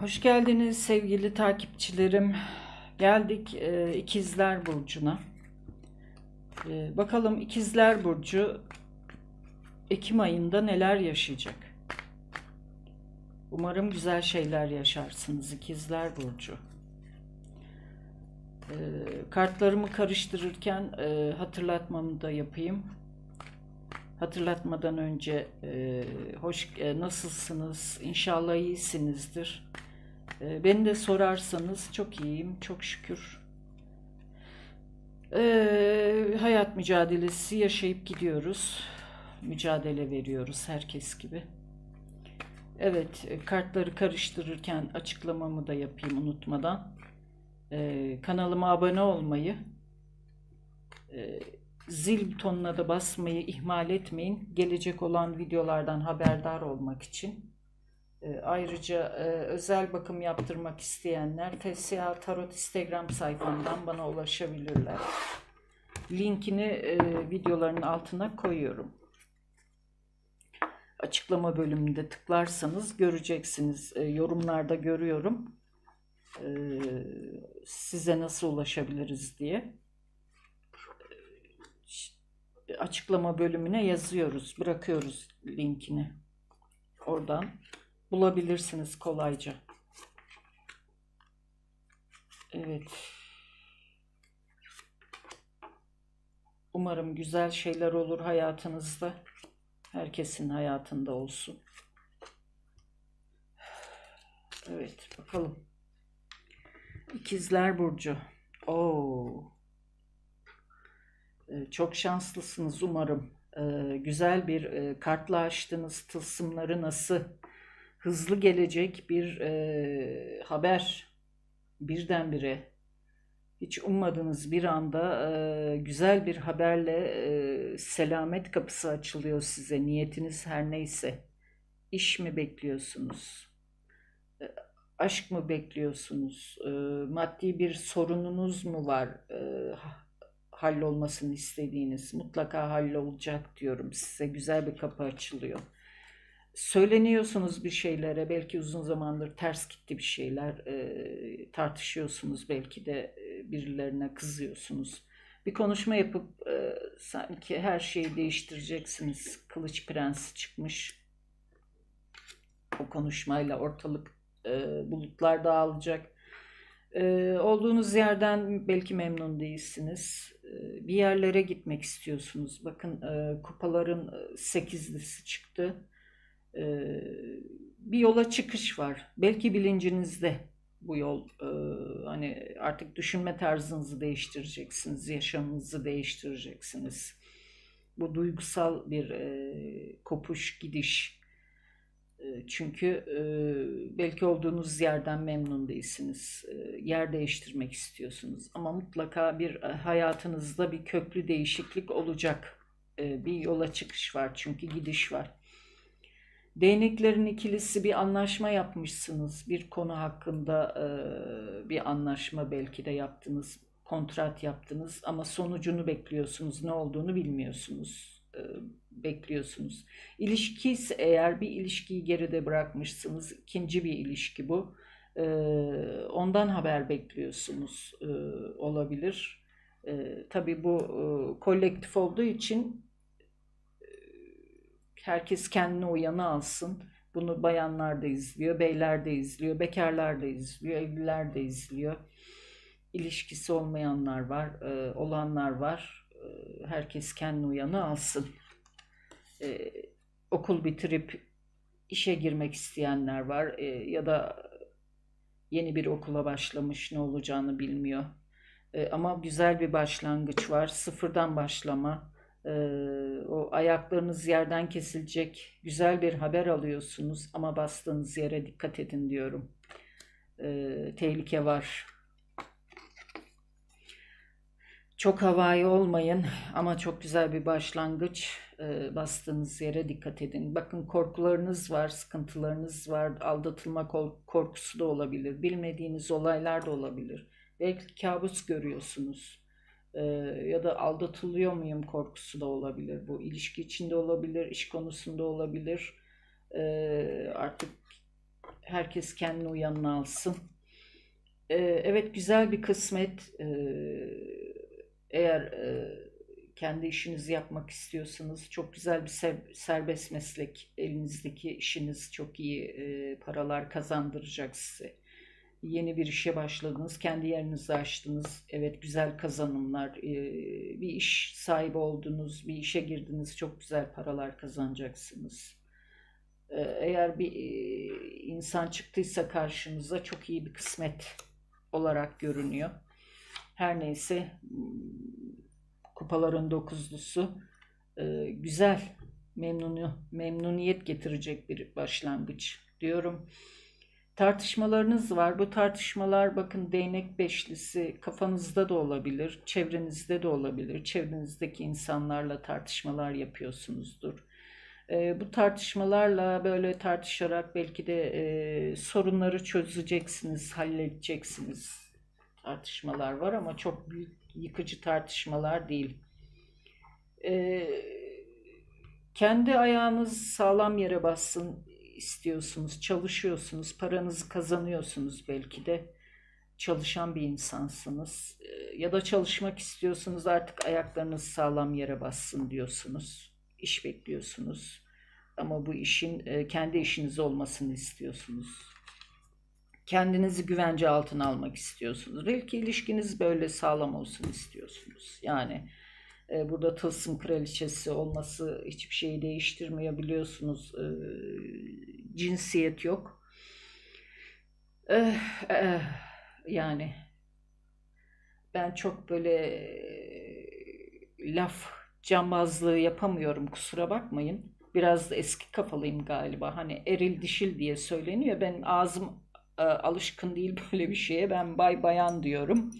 Hoş geldiniz sevgili takipçilerim. Geldik e, İkizler Burcu'na. E, bakalım İkizler Burcu Ekim ayında neler yaşayacak? Umarım güzel şeyler yaşarsınız İkizler Burcu. E, kartlarımı karıştırırken e, hatırlatmamı da yapayım. Hatırlatmadan önce e, hoş e, nasılsınız? İnşallah iyisinizdir. E, beni de sorarsanız çok iyiyim, çok şükür. E, hayat mücadelesi yaşayıp gidiyoruz. Mücadele veriyoruz herkes gibi. Evet, e, kartları karıştırırken açıklamamı da yapayım unutmadan. E, kanalıma abone olmayı, e, zil butonuna da basmayı ihmal etmeyin. Gelecek olan videolardan haberdar olmak için. E, ayrıca e, özel bakım yaptırmak isteyenler FSA Tarot Instagram sayfamdan bana ulaşabilirler. Linkini e, videoların altına koyuyorum. Açıklama bölümünde tıklarsanız göreceksiniz. E, yorumlarda görüyorum. Size nasıl ulaşabiliriz diye açıklama bölümüne yazıyoruz. Bırakıyoruz linkini. Oradan bulabilirsiniz kolayca. Evet. Umarım güzel şeyler olur hayatınızda. Herkesin hayatında olsun. Evet, bakalım. İkizler Burcu. Oo. Ee, Çok şanslısınız umarım. Ee, Güzel bir e, kartla açtığınız tılsımları nasıl hızlı gelecek bir e, haber birdenbire hiç ummadığınız bir anda e, güzel bir haberle e, selamet kapısı açılıyor size. Niyetiniz her neyse. İş mi bekliyorsunuz? E, Aşk mı bekliyorsunuz? E, Maddi bir sorununuz mu var? E, hallolmasını istediğiniz mutlaka hallolacak diyorum size güzel bir kapı açılıyor. Söyleniyorsunuz bir şeylere belki uzun zamandır ters gitti bir şeyler e, tartışıyorsunuz belki de e, birilerine kızıyorsunuz. Bir konuşma yapıp e, sanki her şeyi değiştireceksiniz. Kılıç prensi çıkmış. O konuşmayla ortalık e, bulutlar dağılacak. Ee, olduğunuz yerden belki memnun değilsiniz. Ee, bir yerlere gitmek istiyorsunuz. Bakın e, kupaların e, sekizlisi çıktı. Ee, bir yola çıkış var. Belki bilincinizde bu yol. Ee, hani artık düşünme tarzınızı değiştireceksiniz. Yaşamınızı değiştireceksiniz. Bu duygusal bir e, kopuş, gidiş. E, Çünkü e, belki olduğunuz yerden memnun değilsiniz. E, Yer değiştirmek istiyorsunuz. Ama mutlaka bir e, hayatınızda bir köklü değişiklik olacak. E, Bir yola çıkış var çünkü gidiş var. Değneklerin ikilisi bir anlaşma yapmışsınız. Bir konu hakkında bir anlaşma belki de yaptınız. Kontrat yaptınız ama sonucunu bekliyorsunuz. Ne olduğunu bilmiyorsunuz. Bekliyorsunuz. İlişki ise eğer bir ilişkiyi geride bırakmışsınız, ikinci bir ilişki bu. Ondan haber bekliyorsunuz olabilir. Tabii bu kolektif olduğu için herkes kendine uyanı alsın. Bunu bayanlar da izliyor, beyler de izliyor, bekarlar da izliyor, evliler de izliyor. İlişkisi olmayanlar var, e, olanlar var. E, herkes kendine uyanı alsın e, okul bitirip işe girmek isteyenler var ya da yeni bir okula başlamış ne olacağını bilmiyor. Ama güzel bir başlangıç var. Sıfırdan başlama. Ayaklarınız yerden kesilecek güzel bir haber alıyorsunuz ama bastığınız yere dikkat edin diyorum. E, tehlike var. Çok havai olmayın ama çok güzel bir başlangıç. Ee, bastığınız yere dikkat edin. Bakın korkularınız var, sıkıntılarınız var, aldatılma korkusu da olabilir. Bilmediğiniz olaylar da olabilir. Belki kabus görüyorsunuz. Ee, ya da aldatılıyor muyum korkusu da olabilir. Bu ilişki içinde olabilir, iş konusunda olabilir. Ee, artık herkes kendini uyanına alsın. Ee, evet güzel bir kısmet. Eğer e, kendi işinizi yapmak istiyorsanız çok güzel bir ser- serbest meslek. Elinizdeki işiniz çok iyi e, paralar kazandıracak size. Yeni bir işe başladınız, kendi yerinizi açtınız. Evet güzel kazanımlar, e, bir iş sahibi oldunuz, bir işe girdiniz, çok güzel paralar kazanacaksınız. Ee, Eğer bir e, insan çıktıysa karşınıza çok iyi bir kısmet olarak görünüyor. Her neyse kupaların dokuzlusu e, güzel, memnuniyet getirecek bir başlangıç diyorum. Tartışmalarınız var. Bu tartışmalar bakın değnek beşlisi kafanızda da olabilir, çevrenizde de olabilir. Çevrenizdeki insanlarla tartışmalar yapıyorsunuzdur. E, bu tartışmalarla böyle tartışarak belki de e, sorunları çözeceksiniz, halledeceksiniz. Tartışmalar var ama çok büyük yıkıcı tartışmalar değil. E, kendi ayağınız sağlam yere bassın istiyorsunuz, çalışıyorsunuz, paranızı kazanıyorsunuz belki de çalışan bir insansınız. E, ya da çalışmak istiyorsunuz artık ayaklarınız sağlam yere bassın diyorsunuz. İş bekliyorsunuz. Ama bu işin e, kendi işiniz olmasını istiyorsunuz. Kendinizi güvence altına almak istiyorsunuz. Belki ilişkiniz böyle sağlam olsun istiyorsunuz. Yani burada tılsım kraliçesi olması hiçbir şeyi değiştirmiyor biliyorsunuz. E, cinsiyet yok. Eh, yani ben çok böyle e, laf cambazlığı yapamıyorum kusura bakmayın. Biraz da eski kafalıyım galiba. Hani eril dişil diye söyleniyor. Ben ağzım e, alışkın değil böyle bir şeye. Ben bay bayan diyorum.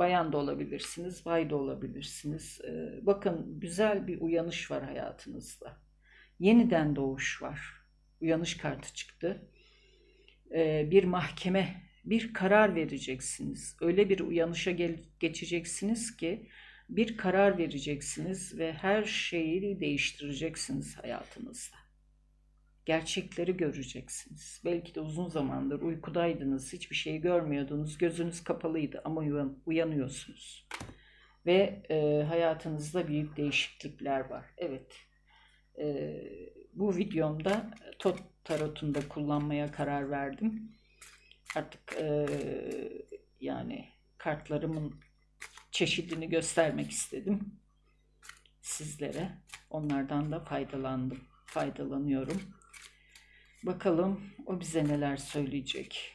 Bayan da olabilirsiniz, bay da olabilirsiniz. E, bakın güzel bir uyanış var hayatınızda. Yeniden doğuş var. Uyanış kartı çıktı. E, bir mahkeme, bir karar vereceksiniz. Öyle bir uyanışa geçeceksiniz ki bir karar vereceksiniz ve her şeyi değiştireceksiniz hayatınızda. Gerçekleri göreceksiniz. Belki de uzun zamandır uykudaydınız, hiçbir şey görmüyordunuz, gözünüz kapalıydı ama uyan- uyanıyorsunuz. Ve e, hayatınızda büyük değişiklikler var. Evet, e, bu videomda Tot Tarot'unu da kullanmaya karar verdim. Artık e, yani kartlarımın çeşidini göstermek istedim sizlere. Onlardan da faydalandım, faydalanıyorum. Bakalım o bize neler söyleyecek.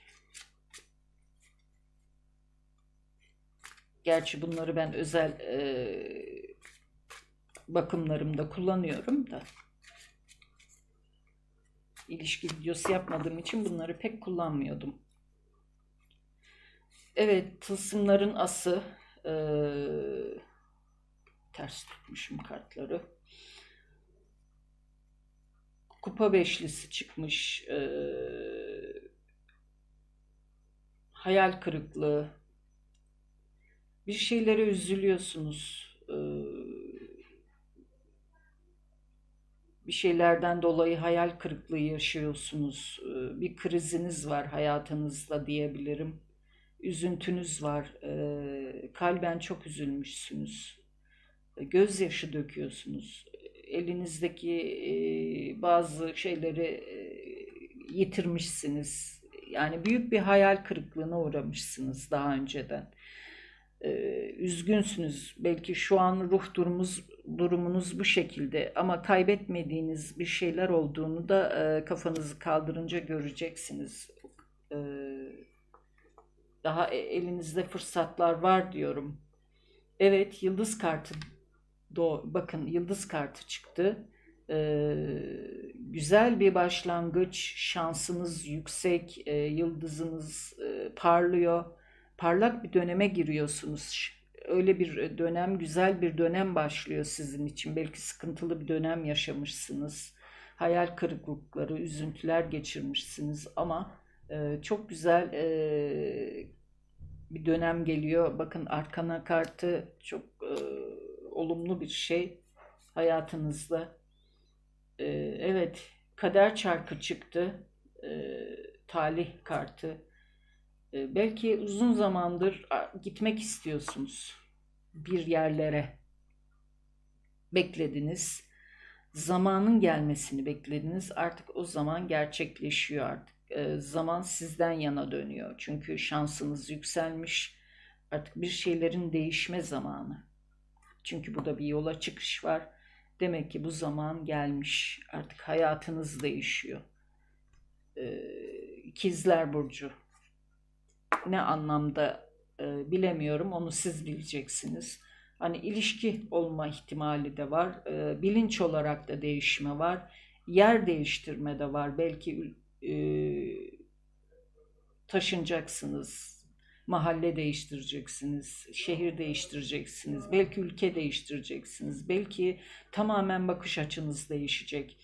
Gerçi bunları ben özel e, bakımlarımda kullanıyorum da. İlişki videosu yapmadığım için bunları pek kullanmıyordum. Evet, tılsımların ası. e, ters tutmuşum kartları. Kupa beşlisi çıkmış. e, hayal kırıklığı. Bir şeylere üzülüyorsunuz. e, bir şeylerden dolayı hayal kırıklığı yaşıyorsunuz. e, bir kriziniz var hayatınızda diyebilirim. Üzüntünüz var. e, kalben çok üzülmüşsünüz. E, gözyaşı döküyorsunuz. Elinizdeki bazı şeyleri yitirmişsiniz. Yani büyük bir hayal kırıklığına uğramışsınız daha önceden. Üzgünsünüz. Belki şu an ruh durumunuz, durumunuz bu şekilde ama kaybetmediğiniz bir şeyler olduğunu da kafanızı kaldırınca göreceksiniz. Daha e- elinizde fırsatlar var diyorum. Evet, yıldız kartı Do bakın yıldız kartı çıktı. Ee, güzel bir başlangıç, şansınız yüksek, e, yıldızınız e, parlıyor. Parlak bir döneme giriyorsunuz. Öyle bir dönem, güzel bir dönem başlıyor sizin için. Belki sıkıntılı bir dönem yaşamışsınız. Hayal kırıklıkları, üzüntüler geçirmişsiniz ama e, çok güzel e, bir dönem geliyor. Bakın arkana kartı çok e, olumlu bir şey hayatınızda. E, evet, kader çarkı çıktı. E, talih kartı. E, belki uzun zamandır gitmek istiyorsunuz bir yerlere. Beklediniz. Zamanın gelmesini beklediniz. Artık o zaman gerçekleşiyor artık. E, zaman sizden yana dönüyor. Çünkü şansınız yükselmiş. Artık bir şeylerin değişme zamanı. Çünkü burada bir yola çıkış var. Demek ki bu zaman gelmiş. Artık hayatınız değişiyor. Ee, İkizler Burcu. Ne anlamda e, bilemiyorum. Onu siz bileceksiniz. Hani ilişki olma ihtimali de var. E, bilinç olarak da değişme var. Yer değiştirme de var. Belki e, taşınacaksınız. Mahalle değiştireceksiniz. Şehir değiştireceksiniz. Belki ülke değiştireceksiniz. Belki tamamen bakış açınız değişecek.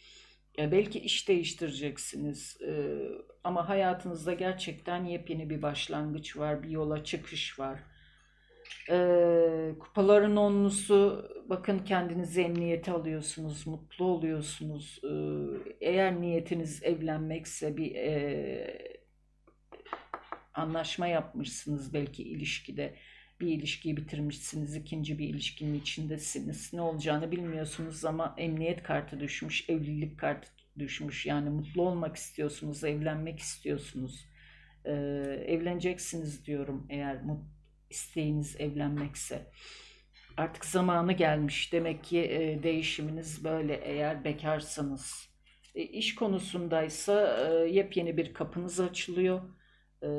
Ya belki iş değiştireceksiniz. Ama hayatınızda gerçekten yepyeni bir başlangıç var. Bir yola çıkış var. Kupaların onlusu bakın kendinizi emniyete alıyorsunuz, mutlu oluyorsunuz. Eğer niyetiniz evlenmekse bir anlaşma yapmışsınız belki ilişkide. Bir ilişkiyi bitirmişsiniz, ikinci bir ilişkinin içindesiniz. Ne olacağını bilmiyorsunuz ama emniyet kartı düşmüş, evlilik kartı düşmüş. Yani mutlu olmak istiyorsunuz, evlenmek istiyorsunuz. Ee, evleneceksiniz diyorum eğer isteğiniz evlenmekse. Artık zamanı gelmiş. Demek ki e, değişiminiz böyle eğer bekarsanız. E, iş konusundaysa e, yepyeni bir kapınız açılıyor. E,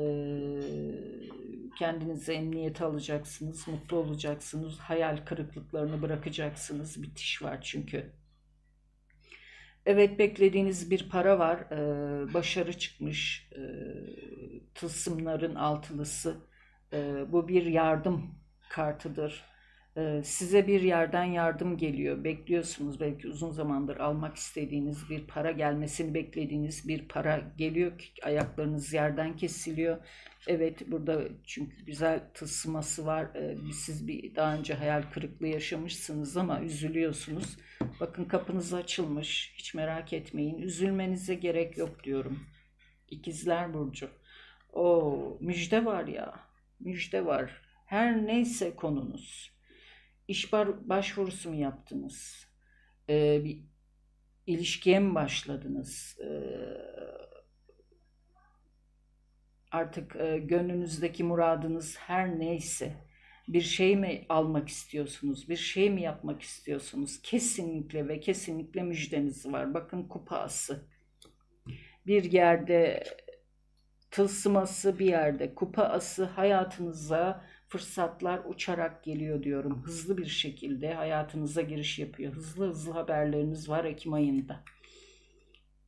kendinize emniyet alacaksınız, mutlu olacaksınız, hayal kırıklıklarını bırakacaksınız. Bitiş var çünkü. Evet beklediğiniz bir para var, başarı çıkmış, e, tılsımların altılısı. Bu bir yardım kartıdır. E, size bir yerden yardım geliyor. Bekliyorsunuz belki uzun zamandır almak istediğiniz bir para gelmesini beklediğiniz bir para geliyor ayaklarınız yerden kesiliyor. Evet burada çünkü güzel tılsıması var. E, siz bir daha önce hayal kırıklığı yaşamışsınız ama üzülüyorsunuz. Bakın kapınız açılmış. Hiç merak etmeyin. Üzülmenize gerek yok diyorum. İkizler Burcu. O müjde var ya. Müjde var. Her neyse konunuz. İş başvurusu mu yaptınız? Ee, bir ilişkiye mi başladınız? Ee, artık e, gönlünüzdeki muradınız her neyse bir şey mi almak istiyorsunuz? Bir şey mi yapmak istiyorsunuz? Kesinlikle ve kesinlikle müjdeniz var. Bakın kupası. Bir yerde tılsıması bir yerde kupa ası hayatınıza fırsatlar uçarak geliyor diyorum. Hızlı bir şekilde hayatınıza giriş yapıyor. Hızlı hızlı haberleriniz var Ekim ayında.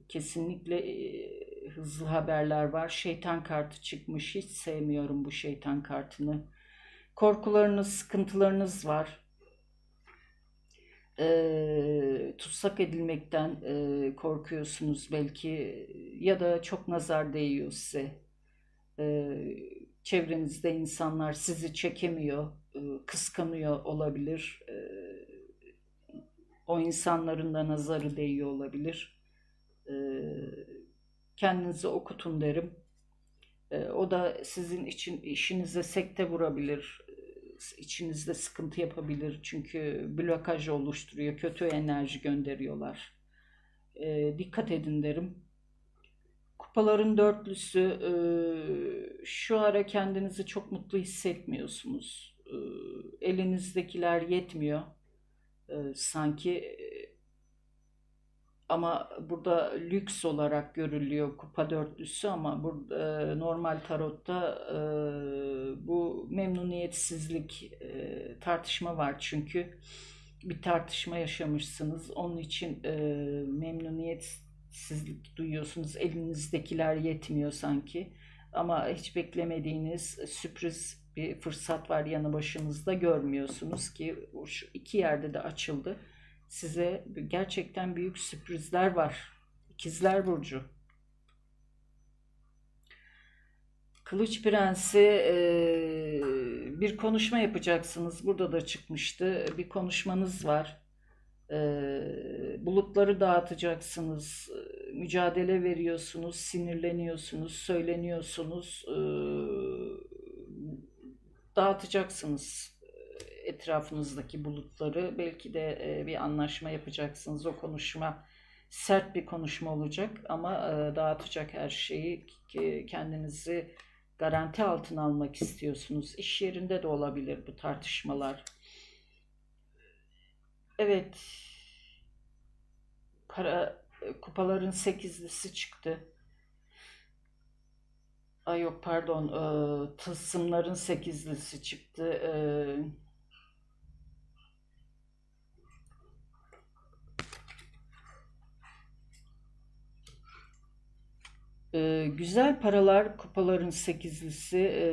Kesinlikle e, hızlı haberler var. Şeytan kartı çıkmış. Hiç sevmiyorum bu şeytan kartını. Korkularınız, sıkıntılarınız var. E, tutsak edilmekten e, korkuyorsunuz belki ya da çok nazar değiyor size. E, çevrenizde insanlar sizi çekemiyor, e, kıskanıyor olabilir. E, o insanların da nazarı değiyor olabilir. E, kendinizi okutun derim. O da sizin için işinize sekte vurabilir, içinizde sıkıntı yapabilir çünkü blokaj oluşturuyor, kötü enerji gönderiyorlar. Dikkat edin derim. Kupaların dörtlüsü e, şu ara kendinizi çok mutlu hissetmiyorsunuz. E, elinizdekiler yetmiyor. E, sanki e, ama burada lüks olarak görülüyor kupa dörtlüsü ama burada e, normal tarotta e, bu memnuniyetsizlik e, tartışma var çünkü bir tartışma yaşamışsınız. Onun için e, memnuniyetsizlik duyuyorsunuz. Elinizdekiler yetmiyor sanki. Ama hiç beklemediğiniz sürpriz bir fırsat var yanı başınızda görmüyorsunuz ki şu iki yerde de açıldı. Size gerçekten büyük sürprizler var. İkizler Burcu. Kılıç Prensi e, bir konuşma yapacaksınız. Burada da çıkmıştı. Bir konuşmanız var. E, bulutları dağıtacaksınız. Mücadele veriyorsunuz, sinirleniyorsunuz, söyleniyorsunuz, e, dağıtacaksınız e, etrafınızdaki bulutları. Belki de e, bir anlaşma yapacaksınız. O konuşma sert bir konuşma olacak ama e, dağıtacak her şeyi kendinizi garanti altına almak istiyorsunuz. İş yerinde de olabilir bu tartışmalar. Evet, para kupaların sekizlisi çıktı. Ay yok pardon, e, tılsımların sekizlisi çıktı. E, e, güzel paralar, kupaların sekizlisi, e,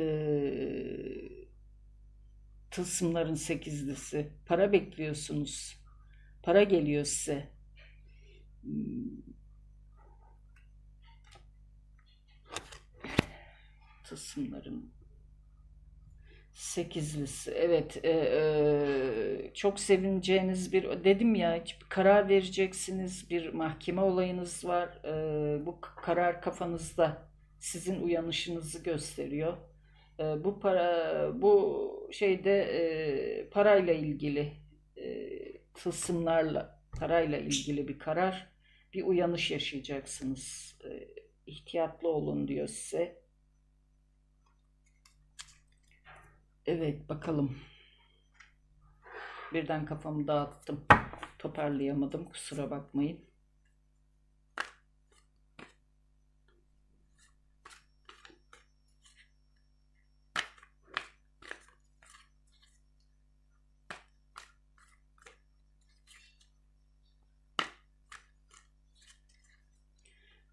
tılsımların sekizlisi. Para bekliyorsunuz. Para geliyor size. Hmm, Tılsımların sekizlisi. Evet, e, e, çok sevineceğiniz bir dedim ya karar vereceksiniz. Bir mahkeme olayınız var. E, bu karar kafanızda sizin uyanışınızı gösteriyor. E, bu para bu şeyde e, parayla ilgili e, tılsımlarla parayla ilgili bir karar, bir uyanış yaşayacaksınız. E, ihtiyatlı olun diyor size. Evet, bakalım. Birden kafamı dağıttım. Toparlayamadım. Kusura bakmayın.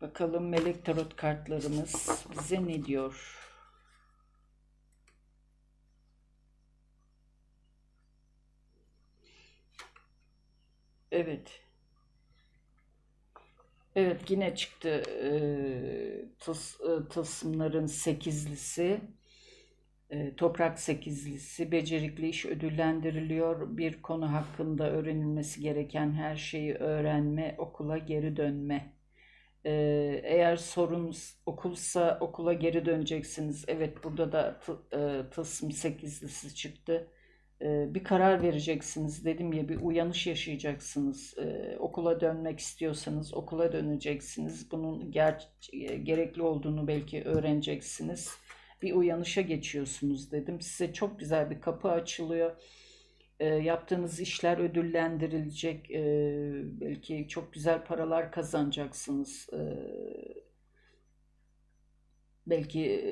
Bakalım melek tarot kartlarımız bize ne diyor? Evet. Evet yine çıktı eee, tıs, e, tılsımların sekizlisi, e, toprak sekizlisi, becerikli iş ödüllendiriliyor. Bir konu hakkında öğrenilmesi gereken her şeyi öğrenme, okula geri dönme. Ee, eğer sorun okulsa okula geri döneceksiniz. Evet burada da e, tılsım sekizlisi çıktı. Ee, bir karar vereceksiniz. Dedim ya bir uyanış yaşayacaksınız. Ee, okula dönmek istiyorsanız okula döneceksiniz. Bunun ger e, gerekli olduğunu belki öğreneceksiniz. Bir uyanışa geçiyorsunuz dedim. Size çok güzel bir kapı açılıyor. E, yaptığınız işler ödüllendirilecek. E, belki çok güzel paralar kazanacaksınız. E, belki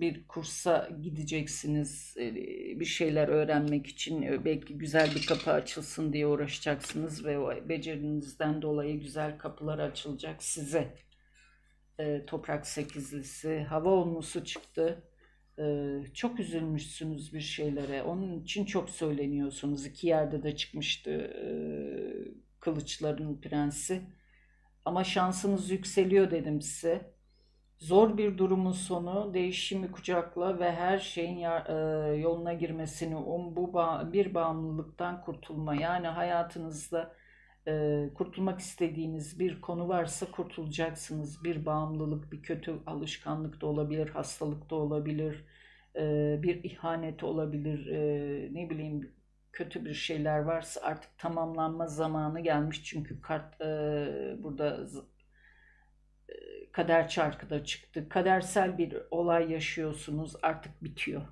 bir kursa gideceksiniz. Bir şeyler öğrenmek için. Belki güzel bir kapı açılsın diye uğraşacaksınız ve becerinizden dolayı güzel kapılar açılacak size. Toprak sekizlisi, hava olmusu çıktı. Çok üzülmüşsünüz bir şeylere. Onun için çok söyleniyorsunuz. İki yerde de çıkmıştı Kılıçların Prensi. Ama şansınız yükseliyor dedim size. Zor bir durumun sonu, değişimi kucakla ve her şeyin yoluna girmesini bu bir bağımlılıktan kurtulma. Yani hayatınızda e, kurtulmak istediğiniz bir konu varsa kurtulacaksınız. Bir bağımlılık, bir kötü alışkanlık da olabilir, hastalık da olabilir, e, bir ihanet olabilir, e, ne bileyim kötü bir şeyler varsa artık tamamlanma zamanı gelmiş. Çünkü kart e, burada kader çarkı da çıktı. Kadersel bir olay yaşıyorsunuz, artık bitiyor.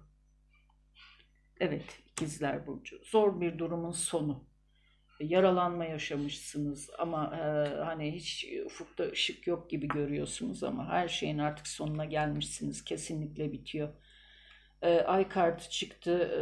Evet, İkizler Burcu. Zor bir durumun sonu. Yaralanma yaşamışsınız ama e, hani hiç ufukta ışık yok gibi görüyorsunuz ama her şeyin artık sonuna gelmişsiniz. Kesinlikle bitiyor. E, ay kartı çıktı. E,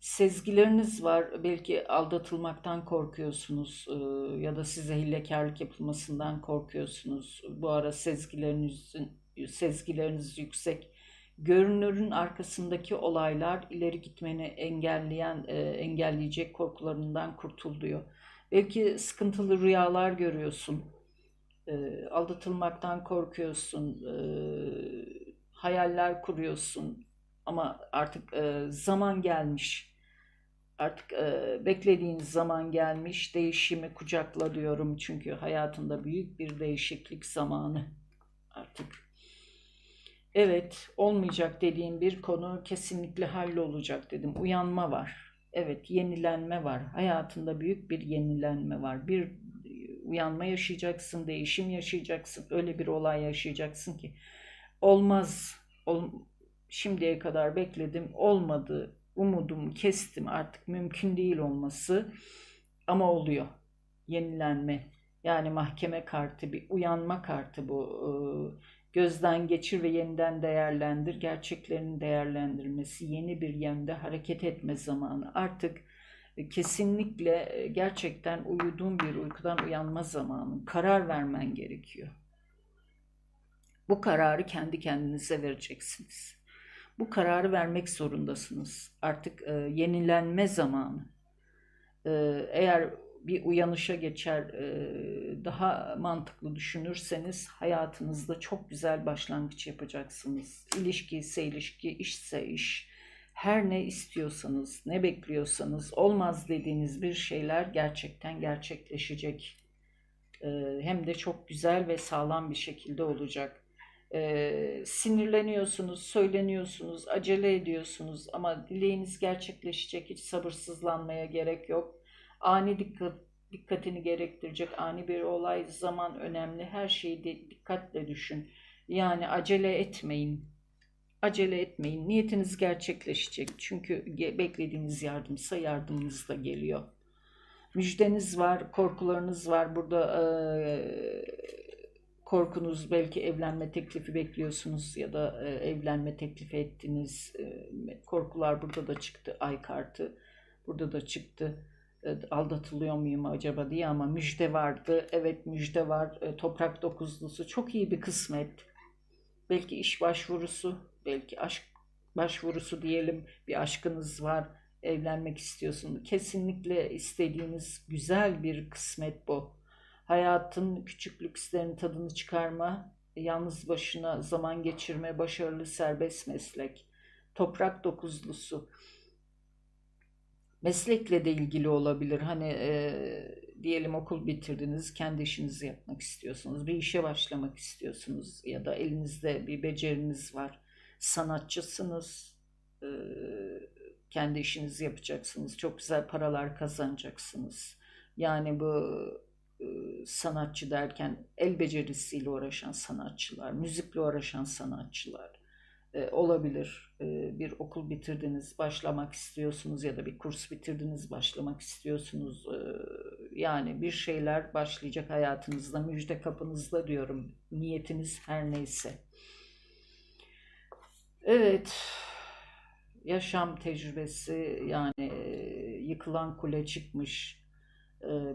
sezgileriniz var. Belki aldatılmaktan korkuyorsunuz e, ya da size hilekarlık yapılmasından korkuyorsunuz. Bu ara sezgilerinizin sezgileriniz yüksek. Görünürün arkasındaki olaylar ileri gitmeni engelleyen, e, engelleyecek korkularından kurtuluyor. Belki sıkıntılı rüyalar görüyorsun. E, aldatılmaktan korkuyorsun. E, hayaller kuruyorsun. Ama artık e, zaman gelmiş. Artık e, beklediğiniz zaman gelmiş. Değişimi kucakla diyorum. Çünkü hayatında büyük bir değişiklik zamanı artık. Evet, olmayacak dediğim bir konu kesinlikle hallolacak dedim. Uyanma var. Evet, yenilenme var. Hayatında büyük bir yenilenme var. Bir uyanma yaşayacaksın, değişim yaşayacaksın. Öyle bir olay yaşayacaksın ki olmaz. Ol, şimdiye kadar bekledim, olmadı. Umudumu kestim. Artık mümkün değil olması. Ama oluyor. Yenilenme. Yani mahkeme kartı bir uyanma kartı bu. Ee, gözden geçir ve yeniden değerlendir. Gerçeklerin değerlendirmesi, yeni bir yönde hareket etme zamanı. Artık e, kesinlikle e, gerçekten uyuduğun bir uykudan uyanma zamanı. Karar vermen gerekiyor. Bu kararı kendi kendinize vereceksiniz. Bu kararı vermek zorundasınız. Artık e, yenilenme zamanı. E, eğer bir uyanışa geçer, daha mantıklı düşünürseniz hayatınızda çok güzel başlangıç yapacaksınız. İlişki ise ilişki, işse iş. Her ne istiyorsanız, ne bekliyorsanız, olmaz dediğiniz bir şeyler gerçekten gerçekleşecek. Hem de çok güzel ve sağlam bir şekilde olacak. E, sinirleniyorsunuz, söyleniyorsunuz, acele ediyorsunuz ama dileğiniz gerçekleşecek. Hiç sabırsızlanmaya gerek yok ani dikkat, dikkatini gerektirecek ani bir olay zaman önemli. Her şeyi de dikkatle düşün. Yani acele etmeyin. Acele etmeyin. Niyetiniz gerçekleşecek. Çünkü beklediğiniz yardımsa yardımınız da geliyor. Müjdeniz var, korkularınız var. Burada e, korkunuz belki evlenme teklifi bekliyorsunuz ya da e, evlenme teklifi ettiniz. E, korkular burada da çıktı. Ay kartı burada da çıktı aldatılıyor muyum acaba diye ama müjde vardı. Evet müjde var. E, toprak dokuzlusu çok iyi bir kısmet. Belki iş başvurusu, belki aşk başvurusu diyelim. Bir aşkınız var, evlenmek istiyorsun. Kesinlikle istediğiniz güzel bir kısmet bu. Hayatın küçük lükslerin tadını çıkarma, yalnız başına zaman geçirme, başarılı serbest meslek. Toprak dokuzlusu meslekle de ilgili olabilir. Hani e, diyelim okul bitirdiniz, kendi işinizi yapmak istiyorsunuz, bir işe başlamak istiyorsunuz ya da elinizde bir beceriniz var, sanatçısınız, e, kendi işinizi yapacaksınız, çok güzel paralar kazanacaksınız. Yani bu e, sanatçı derken el becerisiyle uğraşan sanatçılar, müzikle uğraşan sanatçılar, e, olabilir. E, bir okul bitirdiniz, başlamak istiyorsunuz ya da bir kurs bitirdiniz, başlamak istiyorsunuz. E, yani bir şeyler başlayacak hayatınızda, müjde kapınızda diyorum. Niyetiniz her neyse. Evet, yaşam tecrübesi yani yıkılan kule çıkmış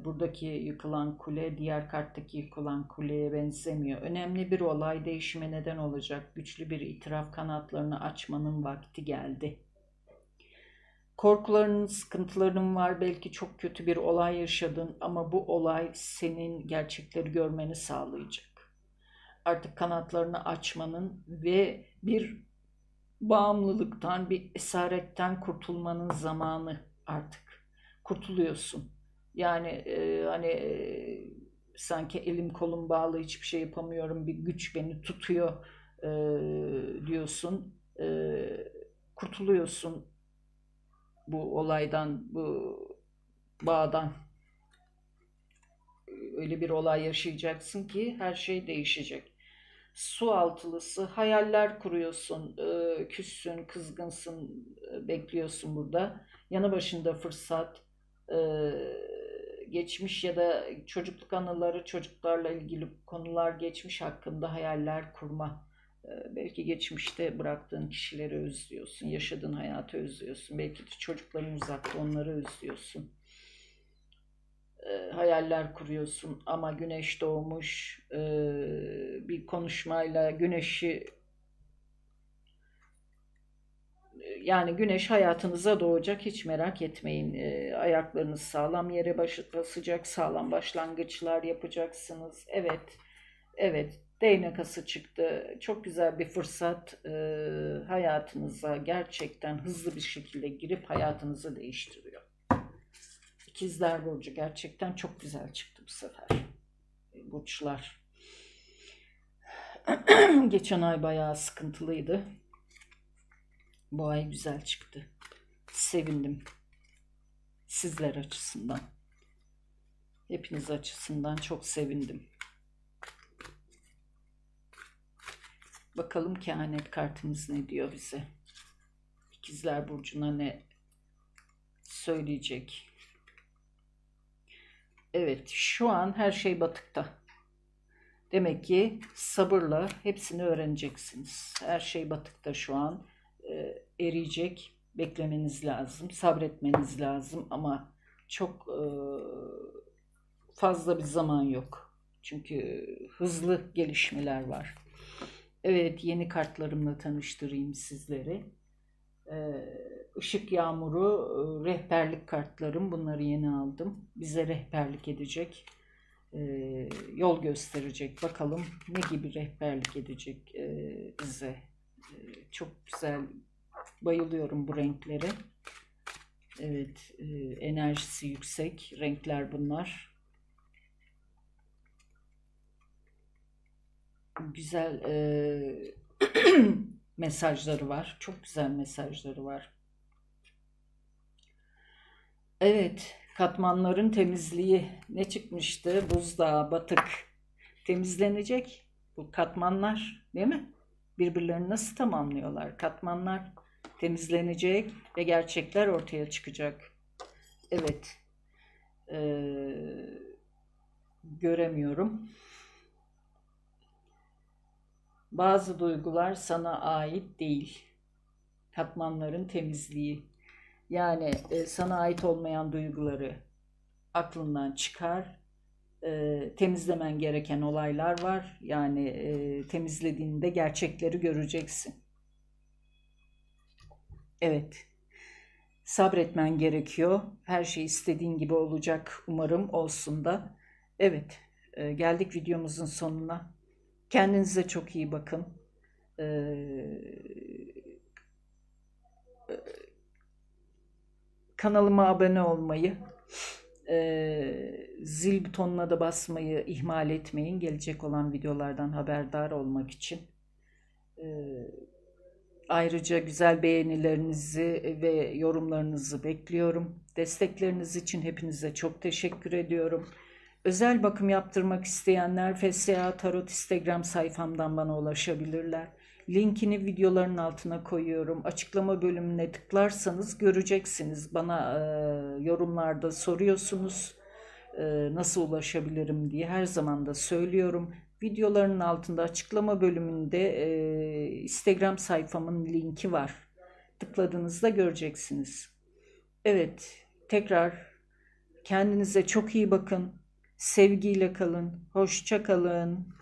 buradaki yıkılan kule diğer karttaki yıkılan kuleye benzemiyor. Önemli bir olay değişime neden olacak. Güçlü bir itiraf kanatlarını açmanın vakti geldi. Korkuların, sıkıntıların var. Belki çok kötü bir olay yaşadın ama bu olay senin gerçekleri görmeni sağlayacak. Artık kanatlarını açmanın ve bir bağımlılıktan, bir esaretten kurtulmanın zamanı artık. Kurtuluyorsun yani e, hani e, sanki elim kolum bağlı hiçbir şey yapamıyorum bir güç beni tutuyor e, diyorsun. E, kurtuluyorsun bu olaydan, bu bağdan. Öyle bir olay yaşayacaksın ki her şey değişecek. Su altılısı, hayaller kuruyorsun, e, küssün, kızgınsın, e, bekliyorsun burada. Yanı başında fırsat, e, geçmiş ya da çocukluk anıları, çocuklarla ilgili konular, geçmiş hakkında hayaller kurma. Ee, belki geçmişte bıraktığın kişileri özlüyorsun, yaşadığın hayatı özlüyorsun. Belki de çocukların uzakta, onları özlüyorsun. Ee, hayaller kuruyorsun ama güneş doğmuş, ee, bir konuşmayla güneşi yani güneş hayatınıza doğacak hiç merak etmeyin. E, ayaklarınız sağlam yere basacak, sağlam başlangıçlar yapacaksınız. Evet, evet değnek ası çıktı. Çok güzel bir fırsat e, hayatınıza gerçekten hızlı bir şekilde girip hayatınızı değiştiriyor. İkizler Burcu gerçekten çok güzel çıktı bu sefer. E, Burçlar. Geçen ay bayağı sıkıntılıydı. Bu ay güzel çıktı. Sevindim. Sizler açısından. Hepiniz açısından çok sevindim. Bakalım kehanet kartımız ne diyor bize. İkizler Burcu'na ne söyleyecek? Evet, şu an her şey batıkta. Demek ki sabırla hepsini öğreneceksiniz. Her şey batıkta şu an. Eriyecek. Beklemeniz lazım. Sabretmeniz lazım ama çok e, fazla bir zaman yok. Çünkü hızlı gelişmeler var. Evet, yeni kartlarımla tanıştırayım sizleri. Işık Yağmuru e, rehberlik kartlarım. Bunları yeni aldım. Bize rehberlik edecek. e, Yol gösterecek. Bakalım ne gibi rehberlik edecek e, bize. E, Çok güzel. Bayılıyorum bu renklere. Evet, e, enerjisi yüksek renkler bunlar. Güzel e, mesajları var. Çok güzel mesajları var. Evet, katmanların temizliği ne çıkmıştı? Buzdağı, batık temizlenecek bu katmanlar, değil mi? Birbirlerini nasıl tamamlıyorlar? Katmanlar temizlenecek ve gerçekler ortaya çıkacak. Evet, eee, göremiyorum. Bazı duygular sana ait değil. Katmanların temizliği. Yani e, sana ait olmayan duyguları aklından çıkar. E, temizlemen gereken olaylar var. Yani e, temizlediğinde gerçekleri göreceksin. Evet. Sabretmen gerekiyor. Her şey istediğin gibi olacak. Umarım olsun da. Evet. e, geldik videomuzun sonuna. Kendinize çok iyi bakın. Ee, kanalıma abone olmayı, e, zil butonuna da basmayı ihmal etmeyin. Gelecek olan videolardan haberdar olmak için. Ayrıca güzel beğenilerinizi ve yorumlarınızı bekliyorum. Destekleriniz için hepinize çok teşekkür ediyorum. Özel bakım yaptırmak isteyenler FSA Tarot Instagram sayfamdan bana ulaşabilirler. Linkini videoların altına koyuyorum. Açıklama bölümüne tıklarsanız göreceksiniz. Bana e, yorumlarda soruyorsunuz e, nasıl ulaşabilirim diye her zaman da söylüyorum. Videoların altında açıklama bölümünde e, Instagram sayfamın linki var. Tıkladığınızda göreceksiniz. Evet, tekrar kendinize çok iyi bakın. Sevgiyle kalın. Hoşça kalın.